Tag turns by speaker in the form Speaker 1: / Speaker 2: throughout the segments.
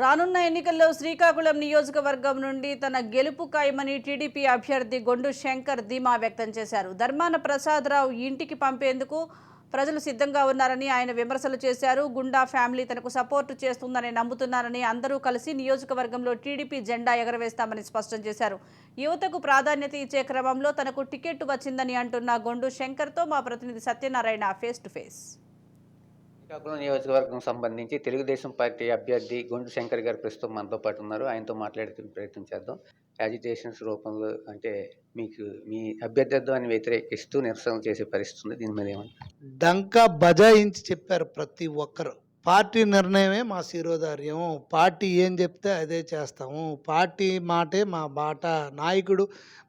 Speaker 1: రానున్న ఎన్నికల్లో శ్రీకాకుళం నియోజకవర్గం నుండి తన గెలుపు ఖాయమని టీడీపీ అభ్యర్థి గొండు శంకర్ ధీమా వ్యక్తం చేశారు. ధర్మాన ప్రసాదరావు ఇంటికి పంపేందుకు ప్రజలు సిద్ధంగా ఉన్నారని ఆయన విమర్శలు చేశారు. గుండా ఫ్యామిలీ తనకు సపోర్టు చేస్తుందని నమ్ముతున్నారని అందరూ కలిసి నియోజకవర్గంలో టీడీపీ జెండా ఎగరవేస్తామని స్పష్టం చేశారు. యువతకు ప్రాధాన్యత ఇచ్చే క్రమంలో తనకు టికెట్ వచ్చిందని అంటున్న గొండు శంకర్తో మా ప్రతినిధి Satyanarayana face to face
Speaker 2: Srikakulam నియోజకవర్గం సంబంధించి తెలుగుదేశం పార్టీ అభ్యర్థి గుండు శంకర్ గారు ప్రస్తుతం మనతో పాటు ఉన్నారు. ఆయనతో మాట్లాడే ప్రయత్నం చేద్దాం. యాజిటేషన్స్ రూపంలో అంటే మీకు మీ అభ్యర్థిత్వాన్ని వ్యతిరేకిస్తూ నిరసన చేసే పరిస్థితి ఉంది. దీని మీద ఏమంటారు?
Speaker 3: దంక బజాయించి చెప్పారు ప్రతి ఒక్కరు. పార్టీ నిర్ణయమే మా శిరోధార్యం. పార్టీ ఏం చెప్తే అదే చేస్తాము. పార్టీ మాటే మా బాట నాయకుడు.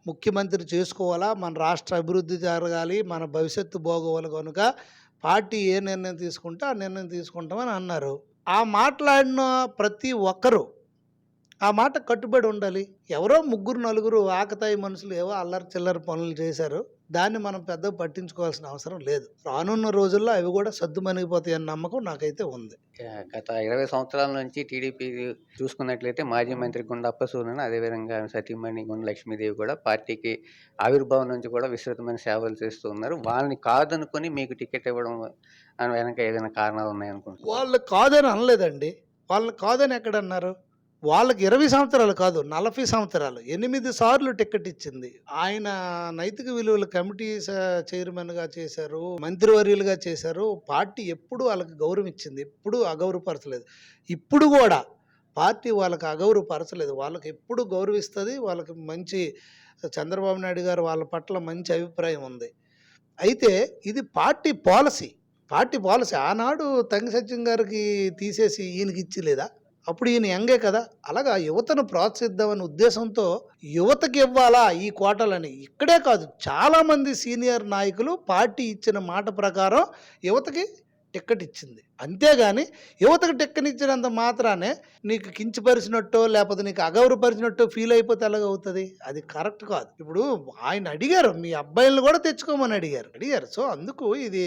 Speaker 3: ముఖ్యమంత్రి చేసుకోవాలా? మన రాష్ట్ర అభివృద్ధి జరగాలి. మన భవిష్యత్తు బాగోవాలి కనుక పార్టీ ఏ నిర్ణయం తీసుకుంటే ఆ నిర్ణయం తీసుకుంటామని అన్నారు. ఆ మాట్లాడిన ప్రతి ఒక్కరూ ఆ మాట కట్టుబడి ఉండాలి. ఎవరో ముగ్గురు నలుగురు ఆకతాయి మనుషులు ఏవో అల్లరి చిల్లర పనులు చేశారు. దాన్ని మనం పెద్దగా పట్టించుకోవాల్సిన అవసరం లేదు. రానున్న రోజుల్లో అవి కూడా సర్దుమణిగిపోతాయి అన్న నమ్మకం నాకైతే ఉంది.
Speaker 2: గత ఇరవై సంవత్సరాల నుంచి టీడీపీ చూసుకున్నట్లయితే మాజీ మంత్రి గుండప్ప సూర్యన్ అదేవిధంగా సతీమణి గుండ లక్ష్మీదేవి కూడా పార్టీకి ఆవిర్భావం నుంచి కూడా విస్తృతమైన సేవలు చేస్తూ ఉన్నారు. వాళ్ళని కాదనుకొని మీకు టికెట్ ఇవ్వడం అని వెనక ఏదైనా కారణాలు ఉన్నాయనుకుంటున్నారు?
Speaker 3: వాళ్ళు కాదని అనలేదండి. వాళ్ళని కాదని ఎక్కడ అన్నారు వాళ్ళకి ఇరవై సంవత్సరాలు కాదు నలభై సంవత్సరాలు. ఎనిమిది సార్లు టికెట్ ఇచ్చింది. ఆయన నైతిక విలువల కమిటీ చైర్మన్గా చేశారు మంత్రివర్యులుగా చేశారు. పార్టీ ఎప్పుడు వాళ్ళకి గౌరవం ఇచ్చింది. ఎప్పుడు అగౌరవపరచలేదు. ఇప్పుడు కూడా పార్టీ వాళ్ళకి అగౌరవపరచలేదు. వాళ్ళకి ఎప్పుడు గౌరవిస్తుంది వాళ్ళకి మంచి చంద్రబాబు నాయుడు గారు వాళ్ళ పట్ల మంచి అభిప్రాయం ఉంది. అయితే ఇది పార్టీ పాలసీ. Party policy. ఆనాడు తంగి సత్యం గారికి తీసేసి ఈయనకి ఇచ్చిలేదా అప్పుడు ఈయన యంగే కదా. అలాగా యువతను ప్రోత్సహిద్దామనే ఉద్దేశంతో యువతకి ఇవ్వాలా ఈ కోటలని? ఇక్కడే కాదు చాలామంది సీనియర్ నాయకులు పార్టీ ఇచ్చిన మాట ప్రకారం యువతకి టిక్కెట్ ఇచ్చింది. అంతేగాని యువతకు టిక్కెట్ ఇచ్చినంత మాత్రానే నీకు కించపరిచినట్టు లేకపోతే నీకు అగౌరవపరిచినట్టు ఫీల్ అయిపోతే ఎలాగవుతుంది అది కరెక్ట్ కాదు. ఇప్పుడు ఆయన అడిగారు మీ అబ్బాయిలను కూడా తెచ్చుకోమని అడిగారు. అడిగారు. సో అందుకు ఇది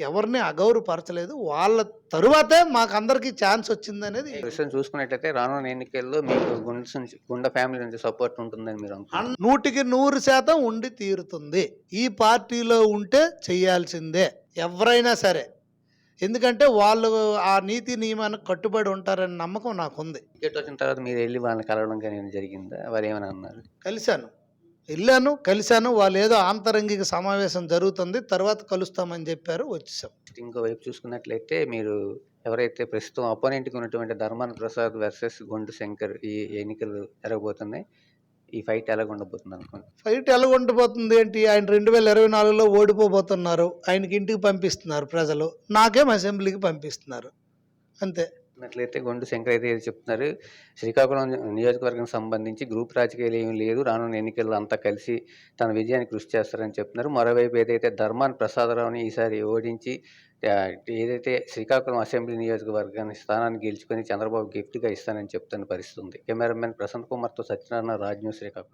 Speaker 3: ఎవరిని అగౌరవపరచలేదు. వాళ్ళ తరువాతే మాకు అందరికీ ఛాన్స్ వచ్చిందనేది
Speaker 2: ఈ విషయం చూసుకున్నట్లయితే రానున్న ఎన్నికల్లో మీకు గుండ నుంచి గుండ ఫ్యామిలీ నుంచి సపోర్ట్ ఉంటుందని మీరు
Speaker 3: నూటికి నూరు శాతం ఉండి తీరుతుంది. ఈ పార్టీలో ఉంటే చేయాల్సిందే. ఎవరైనా సరే. ఎందుకంటే వాళ్ళు ఆ నీతి నియమానికి కట్టుబడి ఉంటారనే నమ్మకం నాకుంది.
Speaker 2: టికెట్ వచ్చిన తర్వాత మీరు వెళ్ళి వాళ్ళని కలవడం కానీ జరిగిందా? వారు ఏమైనా అన్నారు?
Speaker 3: కలిశాను. వెళ్ళాను కలిశాను. వాళ్ళు ఏదో ఆంతరంగిక సమావేశం జరుగుతుంది తర్వాత కలుస్తామని చెప్పారు వచ్చేసాం.
Speaker 2: ఇంకోవైపు చూసుకున్నట్లయితే మీరు ఎవరైతే ప్రస్తుతం అపోనెంట్కి ఉన్నటువంటి ధర్మాన ప్రసాద్ వర్సెస్ గుండు శంకర్ ఈ ఎన్నికలు జరగబోతున్నాయి ఈ ఫైట్ ఎలా ఉండబోతుంది అనుకోండి
Speaker 3: ఫైట్ ఎలా ఉండిపోతుంది ఏంటి? ఆయన రెండు వేల ఇరవై నాలుగులో ఓడిపోబోతున్నారు. ఆయనకి ఇంటికి పంపిస్తున్నారు ప్రజలు. నాకేం అసెంబ్లీకి పంపిస్తున్నారు. అంతే.
Speaker 2: ఉన్నట్లయితే గొండు శంకర్ అయితే చెప్తున్నారు. శ్రీకాకుళం నియోజకవర్గం సంబంధించి గ్రూప్ రాజకీయాలు ఏమీ లేదు. రానున్న ఎన్నికల్లో అంతా కలిసి తన విజయానికి కృషి చేస్తారని చెప్తున్నారు. మరోవైపు ఏదైతే ధర్మాన్ ప్రసాదరావుని ఈసారి ఓడించి ఏదైతే శ్రీకాకుళం అసెంబ్లీ నియోజకవర్గాన్ని స్థానాన్ని గెలుచుకొని చంద్రబాబు గిఫ్ట్గా ఇస్తానని చెప్తున్న పరిస్థితి ఉంది. కెమెరామెన్ ప్రశాంత్ కుమార్తో సత్యనారాయణ రాజ్ న్యూస్ శ్రీకాకుళం.